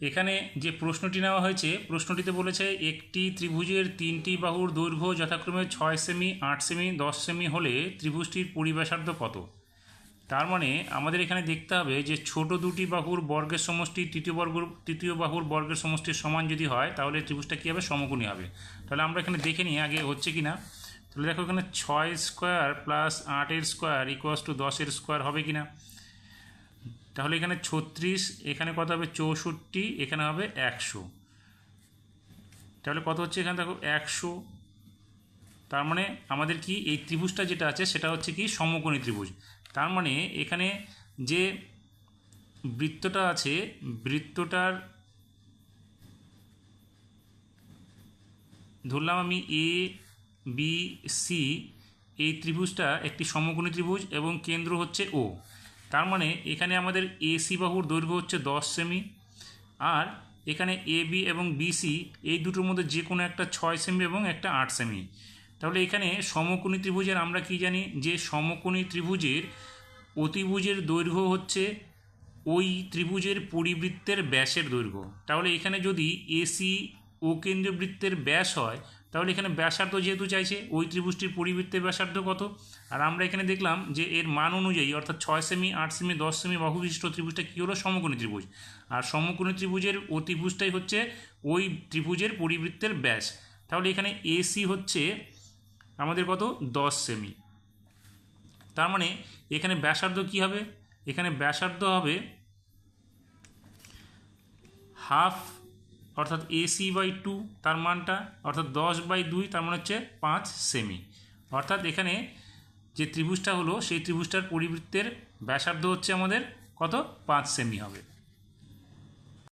এখানে যে প্রশ্নটি নেওয়া হয়েছে, প্রশ্নটিতে বলেছে, একটি ত্রিভুজের তিনটি বাহুর দৈর্ঘ্য যথাক্রমে ছয় সেমি, আট সেমি, দশ সেমি হলে ত্রিভুজটির পরিবেশার্ধ কত? তার মানে আমাদের এখানে দেখতে হবে যে ছোট দুটি বাহুর বর্গের সমষ্টি তৃতীয় বর্গ, তৃতীয় বাহুর বর্গের সমষ্টির সমান যদি হয়, তাহলে ত্রিভুজটা কী হবে? সমকোণী হবে। তাহলে আমরা এখানে দেখে নিই আগে হচ্ছে কি না তাহলে দেখো এখানে ছয় স্কোয়ার প্লাস আটের স্কোয়ার ইকুয়াস টু দশের স্কোয়ার হবে কি না তাহলে এখানে ছত্রিশ, এখানে কত হবে চৌষট্টি, এখানে হবে একশো। তাহলে কত হচ্ছে এখানে দেখো একশো। তার মানে আমাদের কি এই ত্রিভুজটা যেটা আছে সেটা হচ্ছে কি সমকোণী ত্রিভুজ। তার মানে এখানে যে বৃত্তটা আছে, বৃত্তটার ধরলাম আমি এ বি সি এই ত্রিভুজটা একটি সমকোণী ত্রিভুজ এবং কেন্দ্র হচ্ছে ও তার মানে এখানে আমাদের এসি বাহুর দৈর্ঘ্য হচ্ছে দশ সেমি আর এখানে এ বি এবং বিসি এই দুটোর মধ্যে যে কোনো একটা ছয় সেমি এবং একটা আট সেমি তাহলে এখানে সমকোণী ত্রিভুজের আমরা কি জানি? যে সমকোণী ত্রিভুজের অতিভুজের দৈর্ঘ্য হচ্ছে ওই ত্রিভুজের পরিবৃত্তের ব্যাসের দৈর্ঘ্য। তাহলে এখানে যদি এসি ও কেন্দ্রীয় বৃত্তের ব্যাস হয় তাহলে এখানে ব্যাসার্ধ যেহেতু চাইছে, ওই ত্রিভুজটির পরিবৃত্তের ব্যাসার্ধ কত? আর আমরা এখানে দেখলাম যে এর মান অনুযায়ী, অর্থাৎ ছয় সেমি আট সেমি দশ সেমি বাহু বিশিষ্ট ত্রিভুজটা কী হলো? সমকোণী ত্রিভুজ। আর সমকোণী ত্রিভুজের ও অতিভুজটাই হচ্ছে ওই ত্রিভুজের পরিবৃত্তের ব্যাস। তাহলে এখানে এসি হচ্ছে আমাদের কত? দশ সেমি তার মানে এখানে ব্যাসার্ধ কী হবে? এখানে ব্যাসার্ধ হবে হাফ অর্থাৎ এসি বাই টু তার মানটা, অর্থাৎ দশ বাই দুই তার মানে হচ্ছে পাঁচ সেমি অর্থাৎ এখানে যে ত্রিভুজটা হলো, সেই ত্রিভুজটার পরিবৃত্তের ব্যাসার্ধ হচ্ছে আমাদের কত? পাঁচ সেমি হবে।